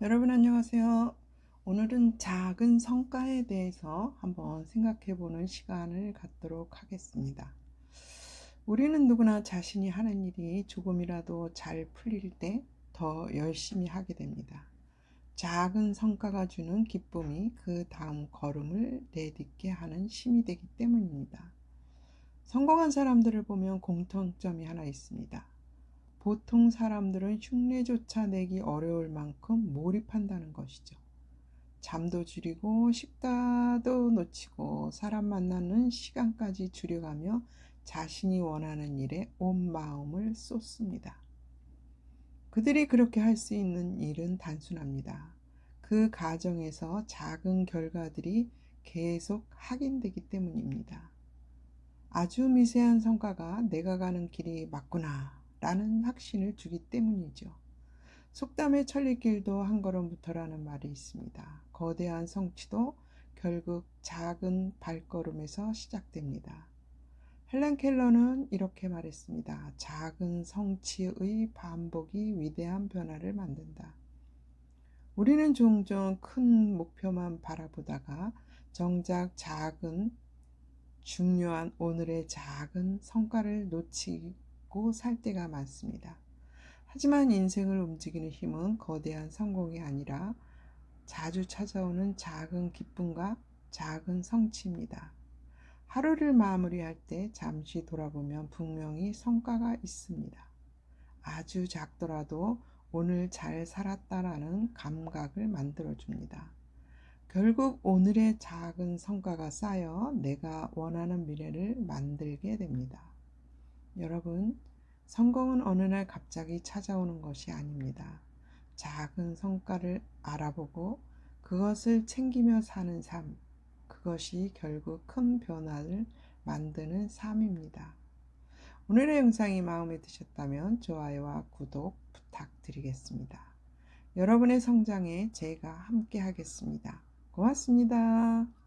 여러분 안녕하세요. 오늘은 작은 성과에 대해서 한번 생각해 보는 시간을 갖도록 하겠습니다. 우리는 누구나 자신이 하는 일이 조금이라도 잘 풀릴 때 더 열심히 하게 됩니다. 작은 성과가 주는 기쁨이 그 다음 걸음을 내딛게 하는 힘이 되기 때문입니다. 성공한 사람들을 보면 공통점이 하나 있습니다. 보통 사람들은 흉내조차 내기 어려울 만큼 몰입한다는 것이죠. 잠도 줄이고 식다도 놓치고 사람 만나는 시간까지 줄여가며 자신이 원하는 일에 온 마음을 쏟습니다. 그들이 그렇게 할 수 있는 일은 단순합니다. 그 가정에서 작은 결과들이 계속 확인되기 때문입니다. 아주 미세한 성과가 내가 가는 길이 맞구나 라는 확신을 주기 때문이죠. 속담의 천리길도 한 걸음부터라는 말이 있습니다. 거대한 성취도 결국 작은 발걸음에서 시작됩니다. 헬렌 켈러는 이렇게 말했습니다. 작은 성취의 반복이 위대한 변화를 만든다. 우리는 종종 큰 목표만 바라보다가 정작 작은 중요한 오늘의 작은 성과를 놓치 잊고 살 때가 많습니다. 하지만 인생을 움직이는 힘은 거대한 성공이 아니라 자주 찾아오는 작은 기쁨과 작은 성취입니다. 하루를 마무리할 때 잠시 돌아보면 분명히 성과가 있습니다. 아주 작더라도 오늘 잘 살았다라는 감각을 만들어줍니다. 결국 오늘의 작은 성과가 쌓여 내가 원하는 미래를 만들게 됩니다. 여러분, 성공은 어느 날 갑자기 찾아오는 것이 아닙니다. 작은 성과를 알아보고 그것을 챙기며 사는 삶, 그것이 결국 큰 변화를 만드는 삶입니다. 오늘의 영상이 마음에 드셨다면 좋아요와 구독 부탁드리겠습니다. 여러분의 성장에 제가 함께 하겠습니다. 고맙습니다.